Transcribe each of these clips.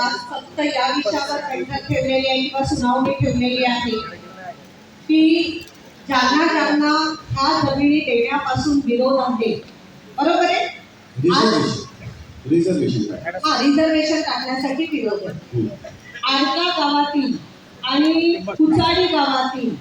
आज फक्त या विषयावर बैठक ठेवलेली आहे किंवा सुनावणी ठेवलेली आहे. की ज्यांना ज्यांना ह्या जमिनी देण्यापासून विरोध आहे. बरोबर आहे? हा रिझर्वेशन टाकण्यासाठी विरोध आहे. आडका गावातील आणि कुचाडी गावातील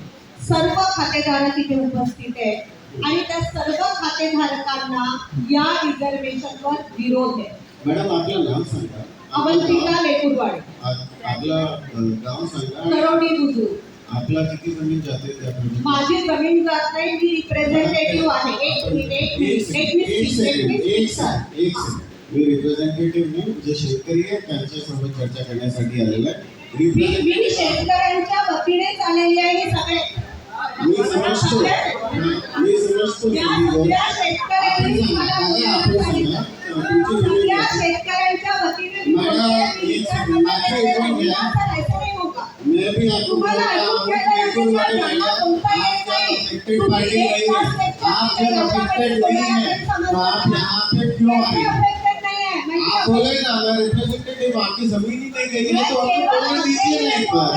सर्व खातेधारक इथे उपस्थित आहेत. आणि त्या सर्व खातेधारकांना या रिझर्वेशनवर विरोध आहे. मॅडम आपलं नाव सांगा. अवंतिका लेकुरवाड आप- आपलं गाव सांगा. करोडी बुजुर्ग आपला किती जमीन जाते? माझी जमीन जात नाही मी रिप्रेझेंटेटिव्ह आहे. एक मिनिट एक. मी रिप्रेझेंटेटिव्ह नाही जे शेतकरी आहेत त्यांच्यासोबत चर्चा करण्यासाठी आलेलो आहे. मी शेतकऱ्यांच्या वतीनेच आलेली आहे सगळे. मी समजतो. मी समजतो. शेतकऱ्यांनी मैं भी आपको आप जब नाही. नहीं है तो आप यहाँ पे क्यों आए आप बोले ना मैं रिप्रेजेंटेटिव आपकी जमीन ही नहीं गई है तो उनको बोलने दीजिए ना एक बार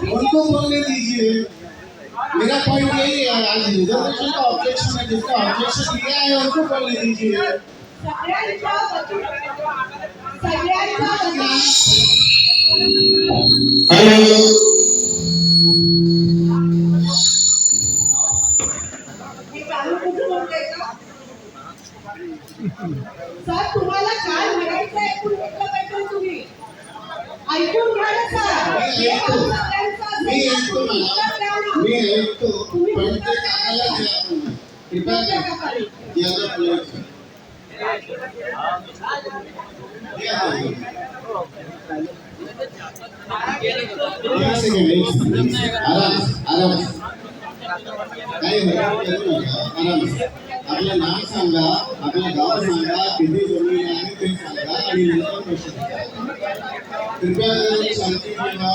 बोल उनको बोलने दीजिए मेरा पॉइंट यही है आज रिजर्वेशन का ऑब्जेक्शन है जिसका ऑब्जेक्शन लिया है उनको बोलने दीजिए सर तुम्हाला काय म्हणायचं ऐकून घेतलं पाहिजे तुम्ही? ऐकून घ्या ना सर. मी ऐकतो. मी ऐकतो पण ते कामाला. कृपया आपलं नाव सांगा आपलं गाव सांगा किती जमीन आहे ते सांगा आणि कृपया करून शांती ठेवा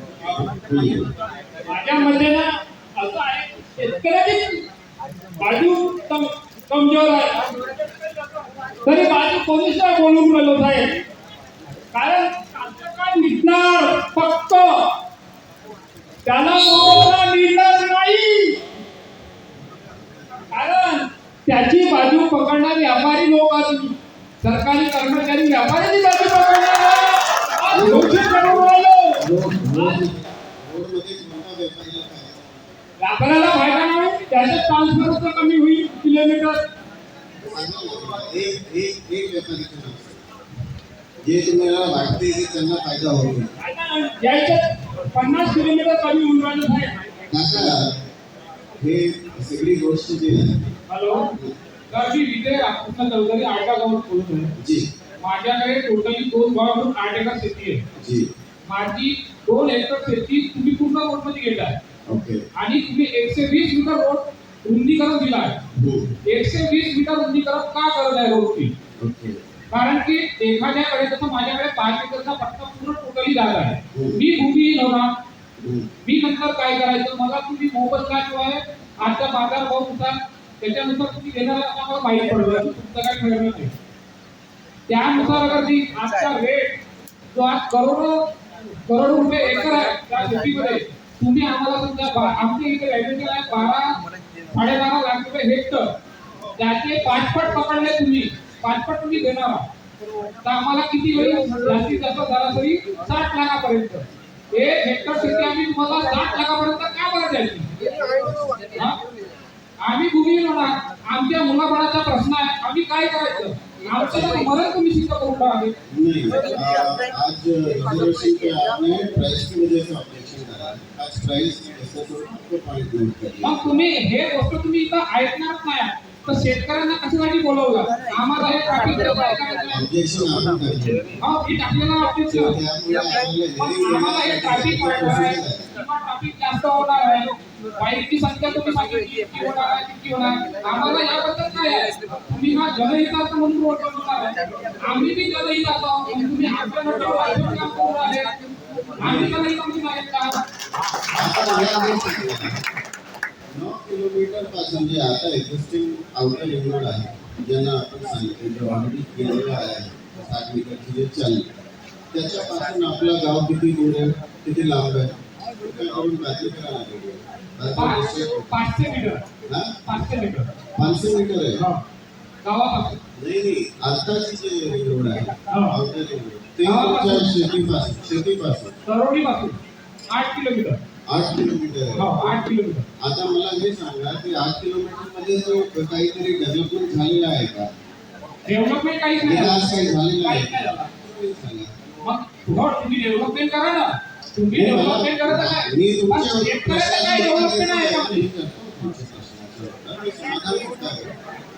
माझ्या मते ना असं आहे शेतकऱ्याची बाजू कमजोर आहे. तरी बाजू कोणीच नाही बोलून राहिलो साहेब. कारण कास्तकार निघणार फक्त. त्याला मिळणार नाही. कारण त्याची बाजू पकडणार व्यापारी लोक सरकारी कर्मचारी व्यापाऱ्याची बाजू पकडणार आहे. आज घोषित करून राहिलो रोड रोड व्यापाऱ्याला फायदा नाही त्याचं ट्रान्सफर कमी होईल किलोमीटर एक एक एक. जे तुम्हाला वाटते की त्यांना फायदा होईल. पन्नास किलोमीटर कमी होऊन राहिलं काका हे सगळी गोष्ट जी आहे. हॅलो. तर मी विजय रामकृष्ण चौधरी आडका गावात बोलत आहे जी. माझ्याकडे टोटली दोन म्हणून आठ एकर शेती आहे. जी. माझी दोन एकर शेती तुम्ही पूर्ण रोडमध्ये घेताय ओके. आणि तुम्ही एकशे वीस मीटर रोड रुंदीकरण दिला आहे. हम्म. एकशे वीस मीटर रुंदीकरण का करत आहे रोडची? कारण की एखाद्याकडे जसं माझ्याकडे पाच एकरचा पट्टा पूर्ण टोटली जागा आहे. मी भूमिहीन होणार. हम्म. मी नंतर काय करायचं? मला तुम्ही मोबदला आहे आजचा बाजार भाव त्याच्यानुसार तुम्ही घेणार आम्हाला माहिती पडलं. तुमचं काय ठरवलं नाही. त्यानुसार अगर ती आजचा रेट जो आज करोडो करोड रुपये एकर आहे त्या शेतीमध्ये. तुम्ही आम्हाला समजा आमच्या इथे व्हॅल्युएशन आहे बारा साडेबारा लाख रुपये हेक्टर. त्याचे पाचपट पकडले तुम्ही. पाचपट तुम्ही देणार आहात. तर आम्हाला किती होईल जास्तीत जास्त सरासरी साठ लाखापर्यंत. एक हेक्टर शेती आम्ही तुम्हाला साठ लाखापर्यंत का बरं द्यायची? आम्ही भूमी होणार आमच्या मुलाबाळाचा प्रश्न आहे. आम्ही काय करायचं? आज आपने प्राइस की वजह से करा आज प्राइस तो पॉइंट नोट मग तुम्ही हे गोष्ट तुम्ही इथं ऐकणार नाही तर शेतकऱ्यांना कशासाठी बोलवलं? आम्हाला हे ट्रॅफिक ऑब्जेक्शन आपण करतो हा टाकलेला ऑब्जेक्शन आम्हाला हे ट्रॅफिक वाढणार आहे. किंवा ट्रॅफिक जास्त होणार आहे. बाईकची संख्या तुम्ही सांगितली इतकी होणार आहे तितकी होणार आम्हाला याबद्दल काय आहे तुम्ही हा जनहितार्थ म्हणून रोड बनवणार आहे आम्ही बी जनहितार्थ आहोत तुम्ही आपल्या नंतर वाईट काम करू राहिले आम्ही जनहित आहेत का नऊ किलोमीटर पासून जे आता एक्झिस्टिंग आउटर रिंग आहे, ज्यांना आपण सांगितलं ऑलरेडी केलेलं आहे साठ मीटरची जे चालली त्याच्यापासून आपलं गाव किती दूर आहे, किती लांब आहे? पाचशे मीटर? पाचशे मीटर. पाचशे मीटर आहे? हा. गावापासून. नाही नाही. आताची जे रिंग रोड आहे हा. ते तुमच्या शेतीपासून शेतीपासून. आठ किलोमीटर. आठ किलोमीटर आहे. हो आठ किलोमीटर. आता मला हे सांगा की आठ किलोमीटरमध्ये जो काहीतरी डेव्हलपमेंट झालेलं आहे का? डेव्हलपमेंट काहीच नाही. काही झालेला आहे. मग तुम्ही डेव्हलपमेंट करा ना. तुम्ही नाही, मला- डेव्हलपमेंट करत आहे मी पण तुमच्या